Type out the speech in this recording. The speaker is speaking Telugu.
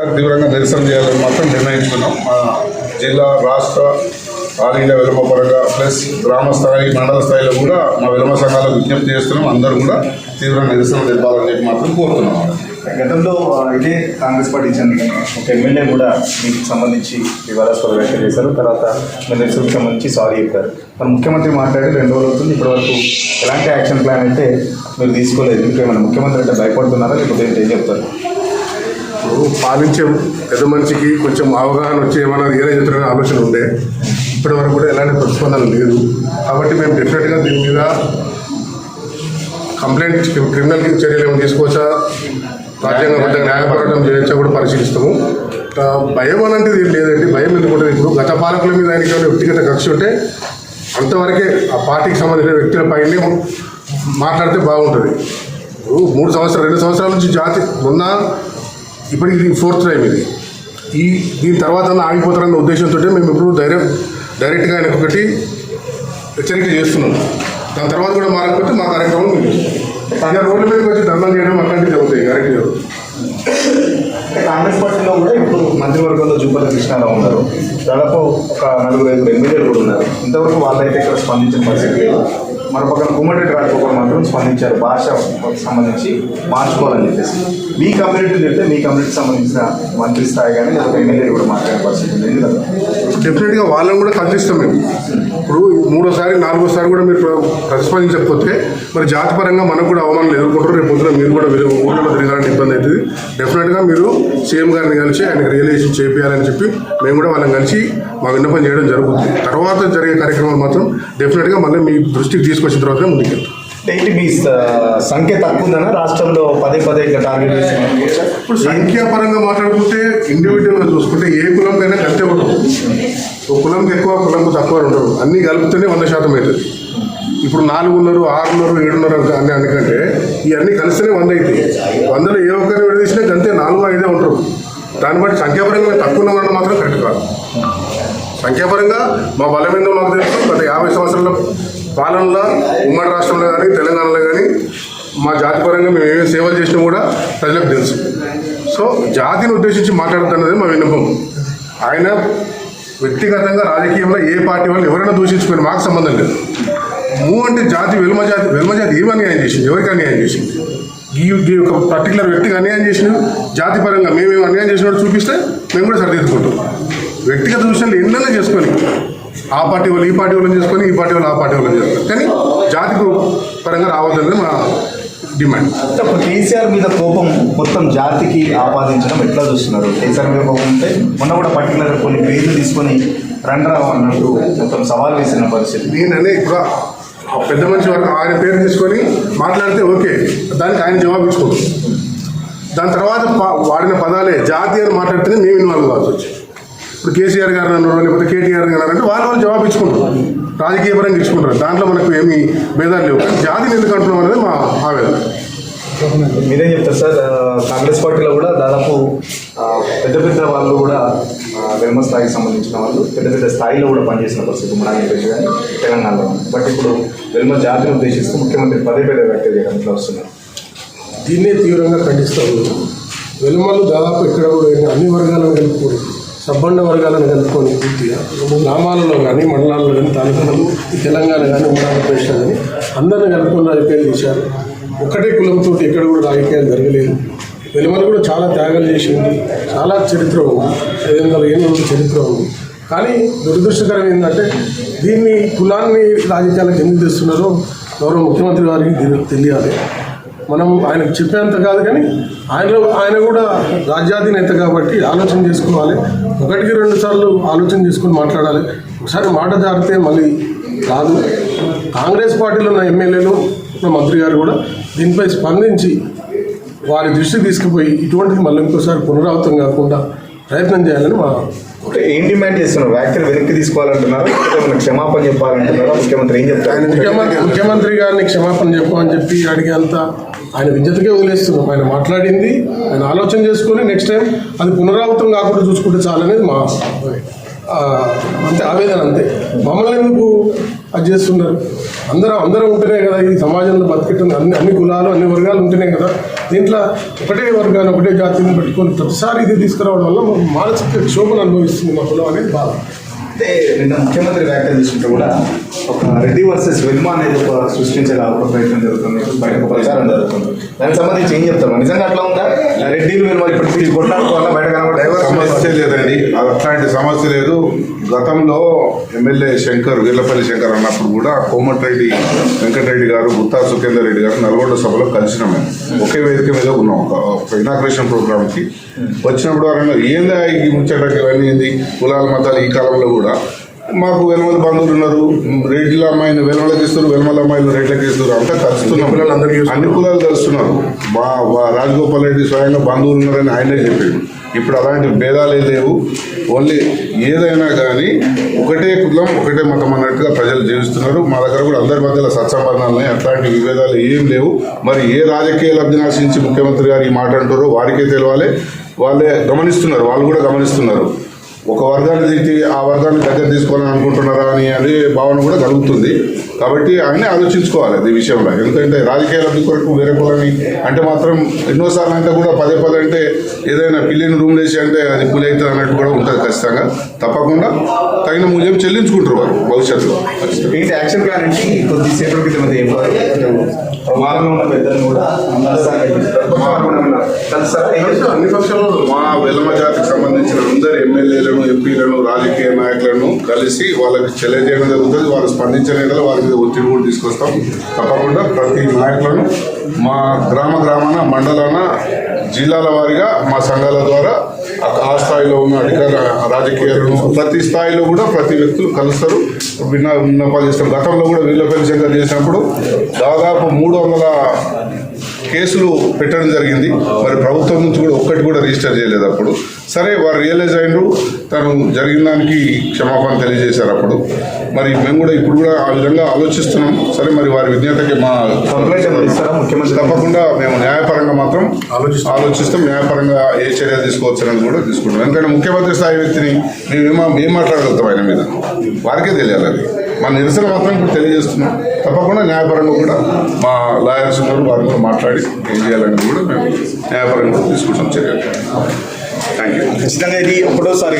తీవ్రంగా నిరసన చేయాలని మాత్రం నిర్ణయించుకున్నాం. మా జిల్లా రాష్ట్ర ఆలీల విలమ పరంగా ప్లస్ గ్రామ స్థాయి మండల స్థాయిలో కూడా మా విలమ సంఘాలకు విజ్ఞప్తి చేస్తున్నాం. అందరూ కూడా తీవ్ర నిరసన తెలపాలని చెప్పి మాత్రం కోరుతున్నాం. గతంలో ఇదే కాంగ్రెస్ పార్టీ చెందిన ఒక ఎమ్మెల్యే కూడా మీకు సంబంధించి వివాదాస్పద వ్యాఖ్యలు చేశారు. తర్వాత మీ నిరసనకు సంబంధించి సారీ చెప్పారు. మరి ముఖ్యమంత్రి మాట్లాడి రెండు రోజులు అవుతుంది. ఇప్పటివరకు ఎలాంటి యాక్షన్ ప్లాన్ అయితే మీరు తీసుకోలేదు? ఇంకేమైనా ముఖ్యమంత్రి అంటే భయపడుతున్నారా? లేకపోతే ఏం చెప్తారు? ఇప్పుడు పాలించే పెద్ద మనిషికి కొంచెం అవగాహన వచ్చి ఏమైనా ఏదైనా చెప్తారనే ఆలోచన ఉండే. ఇప్పటి వరకు కూడా ఎలాంటి ప్రతిస్పందన లేదు. కాబట్టి మేము డెఫినెట్గా దీని మీద కంప్లైంట్ క్రిమినల్ చర్యలు ఏమైనా తీసుకోవచ్చా? రాజ్యాంగబద్ధంగా న్యాయ చేయొచ్చా కూడా పరిశీలిస్తాము. భయం అనేది ఏం లేదండి. భయం ఎందుకుంటుంది? ఇప్పుడు గత పాలకుల మీద ఆయనకి ఏమైనా వ్యక్తిగత కక్ష ఉంటే అంతవరకే ఆ పార్టీకి సంబంధించిన వ్యక్తుల పైనే మాట్లాడితే బాగుంటుంది. మూడు సంవత్సరాలు రెండు సంవత్సరాల నుంచి జాతి మొన్న ఇప్పటికి ఇది ఫోర్త్ టైం ఇది. ఈ దీని తర్వాత ఆగిపోతారన్న ఉద్దేశంతో మేము ఇప్పుడు డైరెక్ట్ డైరెక్ట్గా ఆయనకు ఒకటి హెచ్చరిక చేస్తున్నాం. దాని తర్వాత కూడా మారకపోతే మా కార్యక్రమం మేము చేస్తాం రోడ్ల మీదకి వచ్చి దండం చేయడం అట్లాంటివి జరుగుతాయి కరెక్ట్ జరుగుతుంది కాంగ్రెస్ పార్టీలో కూడా ఇప్పుడు మంత్రివర్గంలో జూపల్లి కృష్ణారావు ఉన్నారు. దాదాపు ఒక నలుగురు ఐదుగురు ఎమ్మెల్యేలు కూడా ఉన్నారు. ఇంతవరకు వాళ్ళైతే ఇక్కడ స్పందించిన పరిస్థితి లేదు. మరోపక్కన కుమ్మరెడ్డి రాజగోపాల్ మాత్రం స్పందించారు. భాష సంబంధించి మార్చుకోవాలని చెప్పేసి. మీ కమ్యూనిటీ చెప్తే మీ కమ్యూనిటీకి సంబంధించిన మంత్రి స్థాయి కానీ లేకపోతే ఎమ్మెల్యేలు కూడా మాట్లాడే పరిస్థితి ఉంది ఎందుకంటే డెఫినెట్గా వాళ్ళని కూడా కల్పిస్తాం మేము. ఇప్పుడు మూడోసారి నాలుగోసారి కూడా మీరు ప్ర- ప్రతిస్పందించకపోతే మరి జాతిపరంగా మనకు కూడా అవమానాలు ఎదుర్కొంటారు. రేపు పొద్దున మీరు కూడా వేరే ఊళ్ళో తిరగాలని ఇబ్బంది అవుతుంది. డెఫినెట్గా మీరు సీఎం గారిని కలిసి ఆయనకు రియలైజేషన్ చేపించాలని చెప్పి మేము కూడా వాళ్ళని కలిసి మా విన్నపం చేయడం జరుగుతుంది. తర్వాత జరిగే కార్యక్రమాలు మాత్రం డెఫినెట్గా మళ్ళీ మీ దృష్టికి తీసుకొచ్చిన తర్వాత ముందుకెళ్తాం. ఏంటి మీ uh, సంఖ్య తక్కువ ఉందనా రాష్ట్రంలో పదే పదే ఇంకా టార్గెట్ ఇప్పుడు సంఖ్యాపరంగా మాట్లాడుకుంటే ఇండివిజువల్గా చూసుకుంటే ఏ కులంకైనా కలితే ఉండదు ఒక కులంకి ఎక్కువ కులంకు తక్కువ ఉండదు అన్నీ కలిపితేనే వంద శాతం అవుతుంది. ఇప్పుడు నాలుగున్నర ఆరున్నర ఏడున్నర అన్ని అందుకంటే ఇవన్నీ కలిస్తేనే వంద అవుతాయి వందలో ఏ ఒక్కరిని విడదీసినా గంతే నాలుగు ఐదే ఉంటారు. దాన్ని బట్టి సంఖ్యాపరంగా తక్కువ ఉన్న మాత్రం కరెక్ట్ కాదు. సంఖ్యాపరంగా మా బలమైన మాకు తెలుసు గత యాభై పాలనలో ఉమ్మడి రాష్ట్రంలో కానీ తెలంగాణలో కానీ మా జాతి పరంగా మేము ఏమేమి సేవలు చేసినా కూడా ప్రజలకు తెలుసు. సో జాతిని ఉద్దేశించి మాట్లాడుతున్నది మా విన్నపం. ఆయన వ్యక్తిగతంగా రాజకీయంలో ఏ పార్టీ వాళ్ళు ఎవరైనా దూషించుకుని మాకు సంబంధం లేదు. మూ అంటే జాతి వెలుమ జాతి వెలుమ జాతి ఏమి అన్యాయం చేసింది? ఎవరికి అన్యాయం చేసింది? ఈ ఒక పర్టికులర్ వ్యక్తికి అన్యాయం చేసిన జాతి పరంగా మేమేమి అన్యాయం చేసినట్టు చూపిస్తే మేము కూడా సరిదిద్దుకుంటాం. వ్యక్తిగత విషయాలు ఎన్నైనా చేసుకొని ఆ పార్టీ వాళ్ళు ఈ పార్టీ వాళ్ళని చేసుకొని ఈ పార్టీ వాళ్ళు ఆ పార్టీ వాళ్ళని చేసుకొని. కానీ జాతి పరంగా రావద్దనేది మా డిమాండ్. ఇప్పుడు కేసీఆర్ మీద కోపం మొత్తం జాతికి ఆపాదించడం ఎట్లా చూస్తున్నారు? కేసీఆర్ మీద కోపం ఉంటే మొన్న కూడా పర్టికులర్ కొన్ని పేర్లు తీసుకొని రండరావు అన్నట్టు మొత్తం సవాల్ వేసిన పరిస్థితి. నేననే ఇప్పుడు ఆ పెద్ద మనిషి వరకు ఆయన పేరు తీసుకొని మాట్లాడితే ఓకే దానికి ఆయన జవాబు ఇచ్చుకోడు దాని తర్వాత వాడిన పదాలే జాతి అని మాట్లాడితేనే మేము ఇన్వాల్వ్ కావాల్సి వచ్చింది. ఇప్పుడు కేసీఆర్ గారు అన్నారు లేకపోతే కేటీఆర్ గారు అంటే వాళ్ళు వాళ్ళు జవాబు ఇచ్చుకుంటారు రాజకీయ పరంగా ఇచ్చుకుంటారు. దాంట్లో మనకు ఏమీ భేదాలు లేవు. కానీ జాతిని ఎందుకు అంటున్నాం అనేది మా ఆవేదన. మీరేం చెప్తారు సార్? కాంగ్రెస్ పార్టీలో కూడా దాదాపు పెద్ద పెద్ద వాళ్ళు కూడా వెల్మ స్థాయికి సంబంధించిన వాళ్ళు పెద్ద పెద్ద స్థాయిలో కూడా పనిచేసిన పరిస్థితి మన ఆంధ్రప్రదేశ్ కానీ తెలంగాణలో. బట్ ఇప్పుడు వెల్మ జాతిని ఉద్దేశిస్తూ ముఖ్యమంత్రి పదే పదే వ్యాఖ్యలు చేయడం ఇట్లా వస్తున్నారు. దీన్నే తీవ్రంగా ఖండిస్తాము వెలుమలు దాదాపు ఇక్కడ కూడా అన్ని వర్గాలను కలుపుకొని సబ్బండ వర్గాలను కలుపుకొని పూర్తిగా గ్రామాలలో కానీ మండలాల్లో కానీ తాలూకాలు ఈ తెలంగాణ కానీ ఉమ్మడి ఆంధ్రప్రదేశ్ కానీ అందరిని కలుపుకొని రాజకీయాలు చేశారు. ఒకటే కులంతో ఎక్కడ కూడా రాజకీయాలు జరగలేదు. వెలుమలు కూడా చాలా త్యాగాలు చేసింది. చాలా చరిత్ర ఉంది. ఐదు వందల ఏళ్ళ చరిత్ర ఉంది. కానీ దురదృష్టకరం ఏంటంటే దీన్ని కులాన్ని రాజకీయాలకు ఎందుకు తెస్తున్నారో? గౌరవ ముఖ్యమంత్రి గారికి దీనికి తెలియాలి. మనం ఆయనకు చెప్పేంత కాదు కానీ ఆయన ఆయన కూడా రాజ్యాధినేత కాబట్టి ఆలోచన చేసుకోవాలి. ఒకటికి రెండు సార్లు ఆలోచన చేసుకొని మాట్లాడాలి. ఒకసారి మాట జారితే మళ్ళీ కాదు కాంగ్రెస్ పార్టీలో ఉన్న ఎమ్మెల్యేలు ఉన్న మంత్రి గారు కూడా దీనిపై స్పందించి వారి దృష్టికి తీసుకుపోయి ఇటువంటిది మళ్ళీ ఇంకోసారి పునరావృతం కాకుండా ప్రయత్నం చేయాలని మా ఏం డిమాండ్ చేస్తున్నారు వ్యాఖ్యలు వెనక్కి తీసుకోవాలంటున్నారా క్షమాపణ చెప్పాలంటున్నారా? ముఖ్యమంత్రి ఏం చెప్తారు? ఆయన ముఖ్యమంత్రి ముఖ్యమంత్రి గారిని క్షమాపణ చెప్పమని చెప్పి అడిగేంత ఆయన విద్యతకే వదిలేస్తున్నాం ఆయన మాట్లాడింది ఆయన ఆలోచన చేసుకొని నెక్స్ట్ టైం అది పునరావృతం కాకుండా చూసుకుంటే చాలనేది మా అంతే ఆవేదన అంతే. మమ్మల్ని ఎందుకు అది చేస్తున్నారు? అందరం అందరం ఉంటేనే కదా ఈ సమాజంలో బతికెట్టుంది అన్ని అన్ని కులాలు అన్ని వర్గాలు ఉంటేనే కదా. దీంట్లో ఒకటే వర్గాన్ని ఒకటే జాతిని పెట్టుకొని ప్రతిసారి ఇది తీసుకురావడం వల్ల మానసిక క్షోభను అనుభవిస్తుంది మా కులం అనేది బాధ అంటే నిన్న ముఖ్యమంత్రి వ్యాఖ్యలు తీసుకుంటే కూడా ఒక రెడ్డి వర్సెస్ విల్మా అనేది ఒక సృష్టించే ఒక ప్రయత్నం జరుగుతుంది. బయట ప్రచారం జరుగుతుంది. దానికి సంబంధించి ఏం చెప్తారు? నిజంగా అట్లా ఉందా? రెడ్డిలు విల్మా ఇప్పుడు కొట్లాడుకోవాలా బయట సమస్య లేదండి. అది అట్లాంటి సమస్య లేదు. గతంలో ఎమ్మెల్యే శంకర్ వీళ్ళపల్లి శంకర్ అన్నప్పుడు కూడా కోమటిరెడ్డి వెంకటరెడ్డి గారు గుత్తా సుఖేందర్ రెడ్డి గారు నల్గొండ సభలో కలిసిన మేము. ఒకే వేదిక మీద ఉన్నాం. ఒక ఇనాగ్రేషన్ ప్రోగ్రామ్కి. వచ్చినప్పుడు ఆయన ఏందా ఈ ముచ్చటకి ఇవన్నీ ఏంది? కులాల మతాలు ఈ కాలంలో కూడా మాకు వెలమల బంధువులు ఉన్నారు. రెడ్ల అమ్మాయిని వెలమలకి ఇస్తారు వెలమల అమ్మాయిలు రెడ్లకి ఇస్తారు అంతా కలుస్తున్నాం. కులాలు అందరికీ ఇస్తున్నారు. అన్ని కులాలు కలుస్తున్నారు. మా రాజగోపాల్ రెడ్డి స్వయంగా బంధువులు ఉన్నారని ఆయనే చెప్పాడు. ఇప్పుడు అలాంటి భేదాలే లేవు. ఓన్లీ ఏదైనా కానీ ఒకటే కులం ఒకటే మతం అన్నట్టుగా ప్రజలు జీవిస్తున్నారు. మా దగ్గర కూడా అందరి మధ్యలో సత్సంబంధాలు అట్లాంటి విభేదాలు ఏం లేవు. మరి ఏ రాజకీయ లబ్ధిని ఆశించి ముఖ్యమంత్రి గారు ఈ మాట అంటారో వారికే తెలియాలి వాళ్ళే గమనిస్తున్నారు. వాళ్ళు కూడా గమనిస్తున్నారు. ఒక వర్గాన్ని తిట్టి ఆ వర్గాన్ని దగ్గర తీసుకోవాలని అనుకుంటున్నారా అని అనే భావన కూడా కలుగుతుంది. కాబట్టి ఆయనే ఆలోచించుకోవాలి ఈ విషయంలో. ఎందుకంటే రాజకీయ లబ్ధి కొరకు వేరే కులని అంటే మాత్రం ఎన్నోసార్లు అంటే కూడా పదే పదే అంటే ఏదైనా పిల్లిని రూమ్ వేసి అంటే అది పులి అవుతుంది అన్నట్టు కూడా ఉంటుంది ఖచ్చితంగా. తప్పకుండా తగిన మూల్యం చెల్లించుకుంటారు వారు భవిష్యత్తులో. ఏంటి యాక్షన్ ప్లాన్ కొద్దిసేపటి క్రితం అది అన్ని పక్షాల్లో మా వెలమ జాతికి సంబంధించిన అందరు ఎమ్మెల్యేలను ఎంపీలను రాజకీయ నాయకులను కలిసి వాళ్ళకి తెలియజేయడం జరుగుతుంది వాళ్ళు స్పందించిన వారి మీద ఒత్తిడి కూడా తీసుకొస్తాం. తప్పకుండా ప్రతి నాయకులను మా గ్రామ గ్రామాన మండలాన జిల్లాల వారీగా మా సంఘాల ద్వారా ఆ- ఆ స్థాయిలో ఉన్న అధికార రాజకీయాలను ప్రతి స్థాయిలో కూడా ప్రతి వ్యక్తులు కలుస్తారు. విన్న విన్నపాలు చేస్తారు. గతంలో కూడా వీళ్ళపల్లి శంకర్ చేసినప్పుడు దాదాపు మూడు వందల కేసులు పెట్టడం జరిగింది. మరి ప్రభుత్వం నుంచి కూడా ఒక్కటి కూడా రిజిస్టర్ చేయలేదు అప్పుడు. సరే వారు రియలైజ్ అయినరు. తను జరిగిన దానికి క్షమాపణ తెలియజేశారు అప్పుడు. మరి మేము కూడా ఇప్పుడు కూడా ఆ విధంగా ఆలోచిస్తున్నాం. సరే మరి వారి విజ్ఞతకి మా తప్పకుండా మేము న్యాయపరంగా మాత్రం ఆలోచిస్తాం. ఆలోచిస్తాం. న్యాయపరంగా ఏ చర్య తీసుకోవచ్చు అనేది కూడా తీసుకుంటాం. ఎందుకంటే ముఖ్యమంత్రి స్థాయి వ్యక్తిని మేము ఏమా ఏం మాట్లాడగలుగుతాం ఆయన మీద? వారికే తెలియాలి అది. మా నిరసన మాత్రం ఇప్పుడు తెలియజేస్తున్నాం. తప్పకుండా న్యాయపరంగా కూడా మా లాయర్స్ కూడా మాట్లాడి ఏం చేయాలనేది కూడా మేము న్యాయపరంగా తీసుకుంటాం చర్యలు. ఖచ్చితంగా ఇది ఒకటోసారి